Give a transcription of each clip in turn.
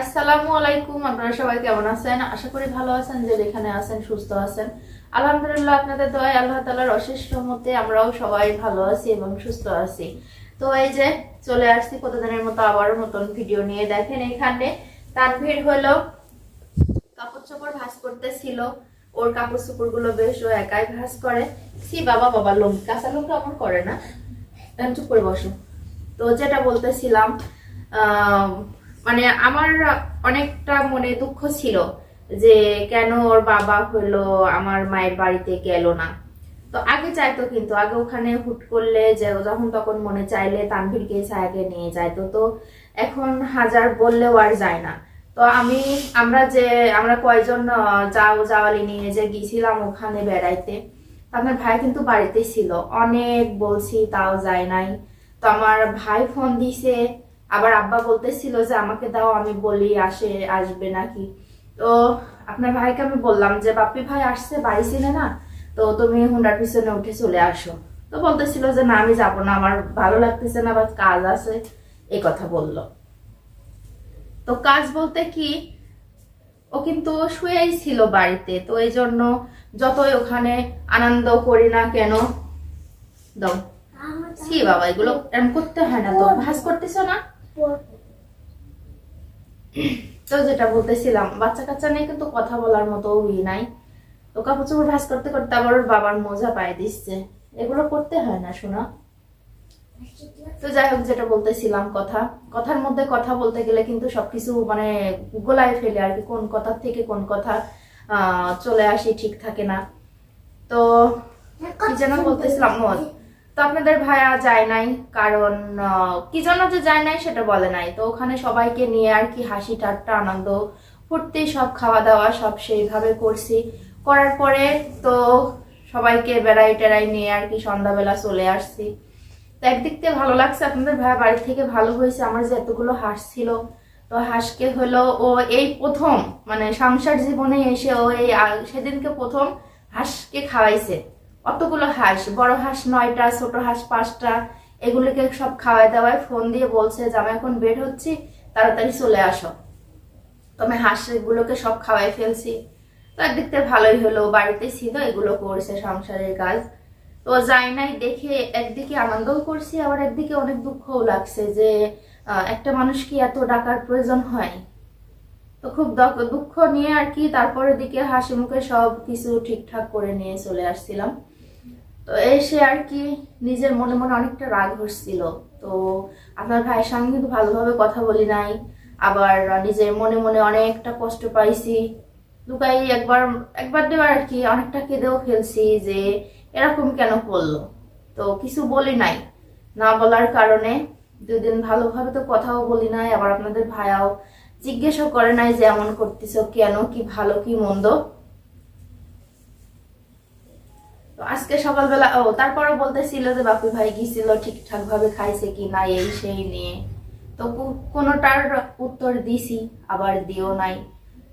আসসালামু আলাইকুম, আপনারা সবাই কেমন আছেন? আশা করি ভালো আছেন, যে যেখানে আছেন, সুস্থ আছেন। আলহামদুলিল্লাহ, আপনাদের দয়া আল্লাহ তালার অশেষ রহমতে আমরাও সবাই ভালো আছি এবং সুস্থ আছি। তো এই যে চলে আসছি কতদিনের মতো আবারও নতুন ভিডিও নিয়ে। দেখেন এখানে তানভীর হলো, কাপড় চোপড় ভাঁজ করতেছিল। ওর কাপড় চোপড়গুলো বেশ ও একাই ভাঁজ করে। সি বাবা বাবা, লোম, কাঁচা লোম কেমন করে না। চুপ করে বসো। তো যেটা বলতেছিলাম মানে আমার অনেকটা মনে দুঃখ ছিল যে কেন ওর বাবা হলো আমার মায়ের বাড়িতে গেল না। তো আগে চাইতো কিন্তু, আগে ওখানে হুট করলে যে যখন তখন মনে চাইলে তানভীরকে ছায়াকে নিয়ে যাইতো। তো এখন হাজার বললেও আর যায় না। তো আমি, আমরা যে, আমরা কয়জন যাও, যাওয়ালি নিয়ে যে গেছিলাম ওখানে বেড়াইতে আমার ভাই কিন্তু বাড়িতেই ছিল। অনেক বলছি, তাও যায় নাই। তো আমার ভাই ফোন দিছে আবার আব্বা বলতেছিল যে আমাকে দাও আমি বলি আসে আসবে নাকি? তো আপনার ভাইকে আমি বললাম যে বাপ্পি ভাই আসছে বাড়ি ছিলে না তো তুমি হুন্ডার পিছনে উঠে চলে আসো। তো বলতেছিল যে না আমি যাব না আমার ভালো লাগতেছে না বা কাজ আছে। এই কথা বলল। তো কাজ বলতে কি ও কিন্তু শুয়েই ছিল বাড়িতে তো এই জন্য যতই ওখানে আনন্দ করি না কেন দাও। সি বাবা এগুলো এরম করতে হয় না তো ভাস করতেছ না? তো যেটা বলতেছিলাম, বাচ্চা কাচ্চা নিয়ে কিন্তু কথা বলার মতো ই নাই। তো কাপড় চোপড় ভাস করতে করতে আবার ওর বাবার মোজা পায়ে দিচ্ছে। এগুলো করতে হয় না, শোনা। তো যাই হোক, যেটা বলতেছিলাম, কথা। কথার মধ্যে কথা বলতে গেলে কিন্তু সবকিছু মানে গোলায় ফেলে আর কি, কোন কথা থেকে কোন কথা চলে আসি ঠিক থাকে না। তো কি যেন বলতেছিলাম তো আপনাদের ভাইয়া যায় নাই, কারণ কি জন্য যে যায় নাই সেটা বলে নাই। তো ওখানে সবাইকে নিয়ে আর কি হাসি ঠাট্টা, আনন্দ ফুর্তি, সব খাওয়া দাওয়া, সব সেইভাবে করছি। করার পরে তো সবাইকে বেড়াই টেড়াই নিয়ে আর কি সন্ধ্যাবেলা চলে আসছি। তো একদিক থেকে ভালো লাগছে, আপনাদের ভাইয়া বাড়ি থেকে ভালো হয়েছে, আমার যে এতগুলো হাঁস ছিল। তো হাঁসকে হলো ও এই প্রথম মানে সংসার জীবনে এসে ও এই সেদিনকে প্রথম হাঁসকে খাওয়াইছে। অতগুলো হাঁস, বড় হাঁস নয়টা, ছোট হাঁস পাঁচটা, এগুলোকে সব খাওয়াই দাওয়ায় ফোন দিয়ে বলছে যে আমি এখন বের হচ্ছি, তাড়াতাড়ি চলে আসো। তো আমি হাঁসগুলোকে সব খাওয়াই ফেলছি। তো একদিক থেকে ভালোই হলো বাড়িতে ছিল, এগুলো করছে, সংসারের কাজ। তো যাই নাই, দেখে একদিকে আনন্দও করছি, আবার একদিকে অনেক দুঃখও লাগছে যে একটা মানুষ কি এত ডাকার প্রয়োজন হয়? তো খুব দুঃখ নিয়ে আর কি, তারপরের দিকে হাসি মুখে সব কিছু ঠিকঠাক করে নিয়ে চলে আসছিলাম। তো এসে আর কি নিজের মনে মনে অনেকটা রাগ হচ্ছিল। তো আপনার ভাইয়ের সঙ্গে কিন্তু ভালোভাবে কথা বলি নাই। আবার নিজের মনে মনে অনেকটা কষ্ট পাইছি। লুকাই একবার একবার দেবার আর কি অনেকটা কেঁদেও ফেলছি যে এরকম কেন করল? তো কিছু বলি নাই। না বলার কারণে দুদিন ভালোভাবে তো কথাও বলি নাই, আবার আপনাদের ভাইয়াও জিজ্ঞেসও করে নাই যে এমন করতেছ কেন, কি ভালো, কি মন্দ। আজকে সকালবেলা, ও, তারপরও বলতেছিল যে বাপি ভাই গিয়েছিল ঠিকঠাক ভাবে খাইছে কি না এই সেই নিয়ে। তো কোনোটার উত্তর দিছি, আবার দিও নাই।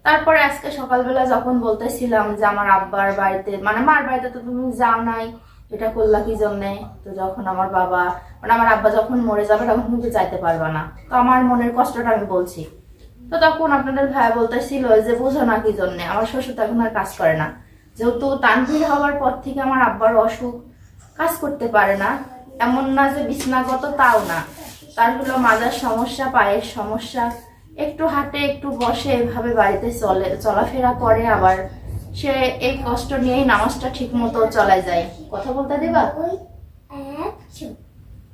তারপরে আজকে সকালবেলা যখন বলতেছিলাম যে আমার আব্বার বাড়িতে মানে মার বাড়িতে তো তুমি যাও নাই, এটা করলা কি জন্যে? তো যখন আমার বাবা মানে আমার আব্বা যখন মরে যাবে তখন কিন্তু যাইতে পারবে না। তো আমার মনের কষ্টটা আমি বলছি। তো তখন আপনাদের ভাই বলতেছিল যে বোঝো না কি জন্যে, আমার শ্বশুর তো এখন আর কাজ করে না। যেহেতু তানভীর হওয়ার পর থেকে আমার আব্বার অসুখ, কাজ করতে পারে না। এমন না যে বিছনাগত তাও না। তার হলো মাজার সমস্যা, পায়ের সমস্যা। একটু হাতে একটু বসে এভাবে বাড়িতে চলে, চলাফেরা করে আবার। সে এই কষ্ট নিয়েই নামাজটা ঠিক মতো চলাই যায়। কথা বলতে দিবা?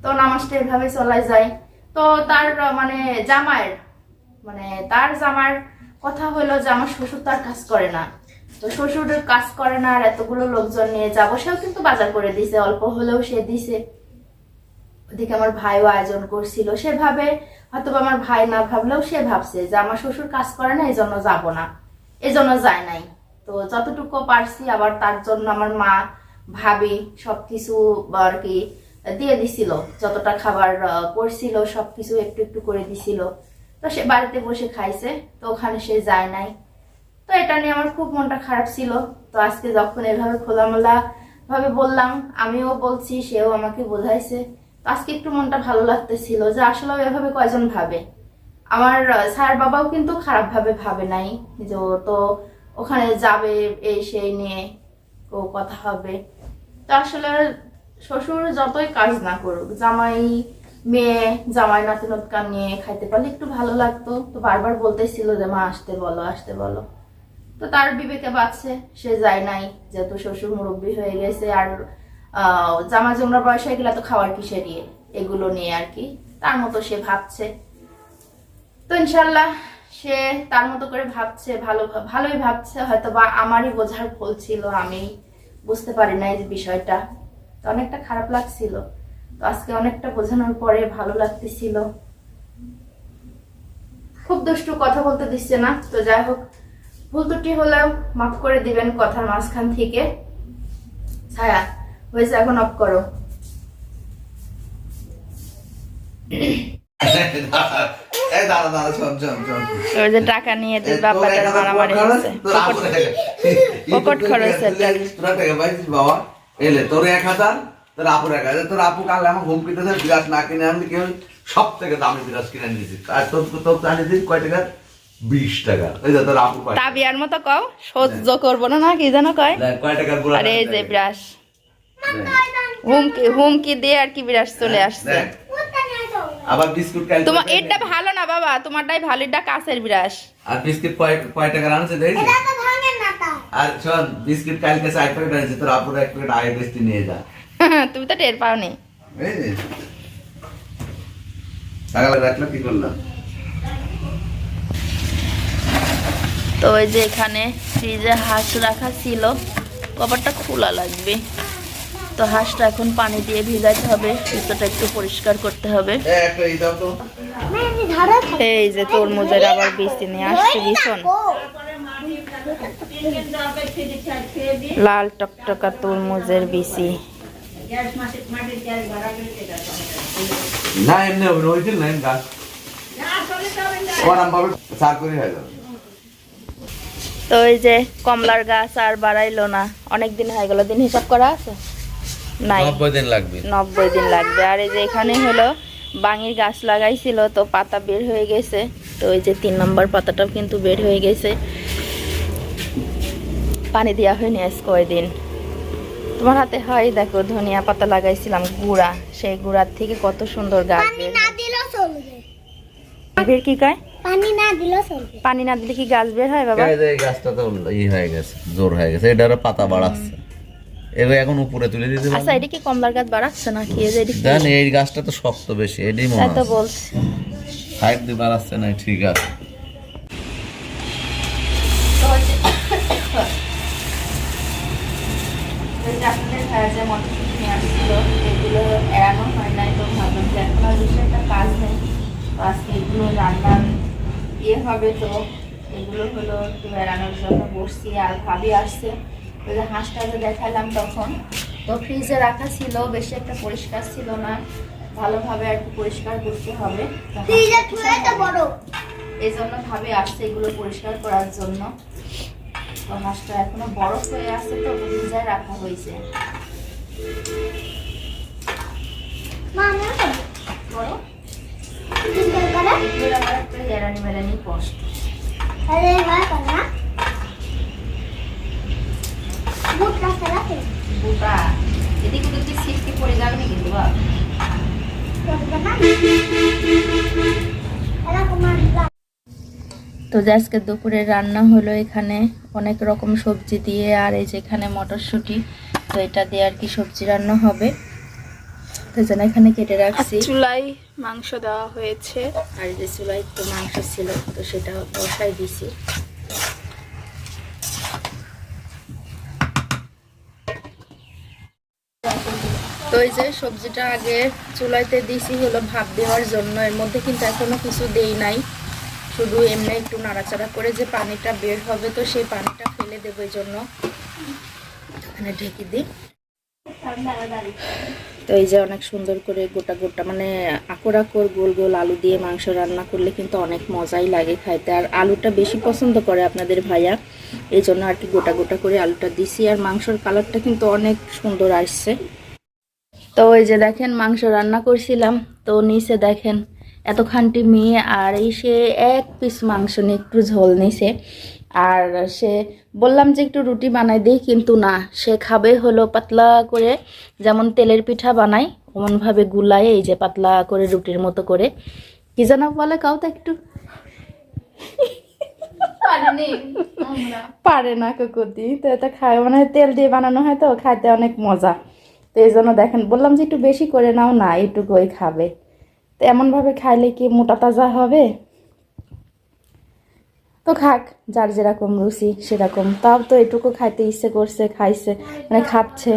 তো নামাজটা এভাবে চলাই যায়। তো তার মানে জামাইয়ের মানে তার জামার কথা হলো যে আমার শ্বশুর তার কাজ করে না। তো শ্বশুরের কাজ করে না আর এতগুলো লোকজন নিয়ে যাব, সেও কিন্তু বাজার করে দিছে, অল্প হলেও সে দিছে। ওদিকে আমার ভাইও আয়োজন করছিল, সেভাবে হয়তো আমার ভাই না ভাবলেও সে ভাবছে যে আমার শ্বশুর কাজ করে না এই জন্য যাব না এই জন্য যায় নাই। তো যতটুকু পারছি আবার তার জন্য আমার মা, ভাবি সবকিছু আর কি দিয়ে দিছিল, যতটা খাবার করছিল সবকিছু একটু একটু করে দিছিল। তো সে বাড়িতে বসে খাইছে, তো ওখানে সে যায় নাই। তো এটা নিয়ে আমার খুব মনটা খারাপ ছিল। তো আজকে যখন এভাবে খোলামেলা ভাবে বললাম, আমিও বলছি, সেও আমাকে বোঝাইছে। তো আজকে একটু মনটা ভালো লাগতেছিল যে আসলে এভাবে কয়জন ভাবে। আমার স্যার বাবাও কিন্তু খারাপ ভাবে নাই যে ও তো ওখানে যাবে, এই সেই নিয়ে ও কথা হবে। তো আসলে শ্বশুর যতই কাজ না করুক, জামাই, মেয়ে, জামাই নাতি নিয়ে খাইতে পারলে একটু ভালো লাগতো। তো বারবার বলতেছিল যে, মা, আসতে বলো আসতে বলো। তো তার বিবেকে বাঁচছে সে যায় নাই, যেহেতু শ্বশুর মুরব্বী হয়ে গেছে, আর জামা জমরা বয়স হয়ে গেলে তো খাওয়ার কিসের ইয়ে? এগুলো নিয়ে আর কি। তার মতো সে ভাবছে। তো ইনশাল্লাহ সে তার মতো করে ভাবছে, ভালো ভালোই ভাবছে। হয়তো বা আমারই বোঝার ভুল ছিল, আমি বুঝতে পারি না এই বিষয়টা। তো অনেকটা খারাপ লাগছিল। তো আজকে অনেকটা বোঝানোর পরে ভালো লাগতেছিল। খুব দুষ্টু কথা বলতে দিচ্ছে না। তো যাই হোক ভুল ত্রুটি হলেও মাফ করে দিবেন কথার মাঝখান থেকে। ছায়া হয়েছে এখন অফ করো। টাকা নিয়ে পকেট বাবা। এলে তোর এক হাজার তোর আপুর এক হাজার। তোর আপু কাল আমার হুমকি দিতে বিরাট না কিনে আনলি কেউ সব থেকে দামি বিরাট কিনে নিয়েছিস আর তোর তোর জানি দিন কয় টাকা বিশ টাকা। এই যে তোর আপু কয় তা বিয়ার মতো কও সহ্য করব না না কি জানো কয়? কয় টাকার বুড়া আরে এই যে ব্রাশ। হুমকি হুমকি দিয়ে আর কি বিরাশ চলে আসছে। আবার বিস্কুট কাল তোমার এটা ভালো না বাবা তোমারটাই ভালো এটা কাছের বিরাশ। আর বিস্কিট কয় কয় টাকার আনছে দেখি আর শোন বিস্কিট কালকে চার প্যাকেট আনছে তোর আপুর এক প্যাকেট নিয়ে যা। তুমি তো টের পাওনি। এই সকালে কি করলাম? তো ওই যে এখানে ফ্রিজে হাঁস রাখা ছিল কভারটা খোলা লাগবে। তো হাঁসটা এখন পানি দিয়ে ভিজাতে হবে ভিতরটা একটু পরিষ্কার করতে হবে। এই যে তরমুজের আবার বীজ নিয়ে আসছে ভীষণ। লাল টকটকা তরমুজের বিচি না এমনি হবে না ওইদিন না সার করে হয়ে যাবে। তো ওই যে কমলার গাছ আর বাড়াইলো না অনেক দিন হয়ে গেল। দিন হিসাব করা আছে? নাই। নব্বই দিন লাগবে। নব্বই দিন লাগবে। আর এই যে এখানে হলো বাঙির গাছ লাগাইছিল তো পাতা বের হয়ে গেছে। তো ওই যে তিন নম্বর পাতাটাও কিন্তু বের হয়ে গেছে। পানি দেওয়া হয়নি আজ কয়দিন। তোমার হাতে হয় দেখো ধনিয়া পাতা লাগাইছিলাম গুড়া। সেই গুড়ার থেকে কত সুন্দর গাছ বের কি কয় পানি না দিলেও চলবে। পানি না দিলে কি গাছ বের হয় বাবা? এই যে গাছটা তো ই হয়ে গেছে জোর হয়ে গেছে। এটারও পাতা বাড়াচ্ছে। এবার এখন উপরে তুলে দিতে আচ্ছা এটা কি কমলার গাছ বাড়াচ্ছে না কি এই যে জান এই গাছটা তো শক্ত বেশি এটাই মনে তাই তো বলছি। হাইট দিয়ে বাড়াচ্ছে না ঠিক আছে। আপনাদের যে মটরশুঁটি নিয়ে আসছিল এগুলো এড়ানো হয় নাই তো ভাবলাম যে এখন আর বেশি একটা কাজ নেই। আজকে এগুলো রান্নার ইয়ে হবে তো এগুলো হলো একটু এড়ানোর জন্য বসছি আর ভাবি আসছে। ওই যে হাঁসটা যে দেখালাম তখন তো ফ্রিজে রাখা ছিল বেশি একটা পরিষ্কার ছিল না ভালোভাবে আর কি পরিষ্কার করতে হবে। এই জন্য ভাবে আসছে এগুলো পরিষ্কার করার জন্য। তো হাঁসটা এখনও বরফ হয়ে আছে তো ফ্রিজে রাখা হয়েছে মা আমার বড় চিন্তা করে এগুলোর আবার একটা এরানি মেরানি কষ্ট আরে ভাই না বুট এদিকে ওদিকে পড়ে যাবে কিন্তু তো যে আজকে দুপুরে রান্না হলো এখানে অনেক রকম সবজি দিয়ে আর এই যে এখানে মটরশুঁটি তো এটা দিয়ে আর কি সবজি রান্না হবে। তো যেন এখানে কেটে রাখছি। চুলাই মাংস দেওয়া হয়েছে। আর যে চুলাই তো মাংস ছিল তো সেটা বসাই দিছি। তো এই যে সবজিটা আগে চুলাইতে দিছি হলো ভাত দেওয়ার জন্য। এর মধ্যে কিন্তু এখনও কিছু দেই নাই। শুধু এমনি একটু নাড়াচাড়া করে যে পানিটা বের হবে তো সেই পানিটা ফেলে দেবো এই জন্য। এখানে ঢেকে দিই। তো এই যে অনেক সুন্দর করে গোটা গোটা মানে আকর আকর গোল গোল আলু দিয়ে মাংস রান্না করলে কিন্তু অনেক মজাই লাগে খাইতে। আর আলুটা বেশি পছন্দ করে আপনাদের ভাইয়া। এই জন্য আর কি গোটা গোটা করে আলুটা দিছি। আর মাংসর কালারটা কিন্তু অনেক সুন্দর আসছে। তো ওই যে দেখেন মাংস রান্না করছিলাম। তো নিচে দেখেন এতখানটি মেয়ে আর এই সে এক পিস মাংস নিয়ে একটু ঝোল নিছে। আর সে বললাম যে একটু রুটি বানাই দিই কিন্তু না সে খাবে হলো পাতলা করে যেমন তেলের পিঠা বানাই ওমনভাবে গুলায় এই যে পাতলা করে রুটির মতো করে। কি যেন বলে কাউ তো একটু? পারে না কুকুতি তো এটা খায় মানে তেল দিয়ে বানানো হয় তো খাইতে অনেক মজা। তো এই জন্য দেখেন বললাম যে একটু বেশি করে নাও না এইটুকুই খাবে। তো এমনভাবে খাইলে কি মোটা তাজা হবে? তো খাক, যার যেরকম রুচি, সেরকম। তাও তো এটুকু খাইতে ইচ্ছে করছে, খাইছে মানে খাচ্ছে।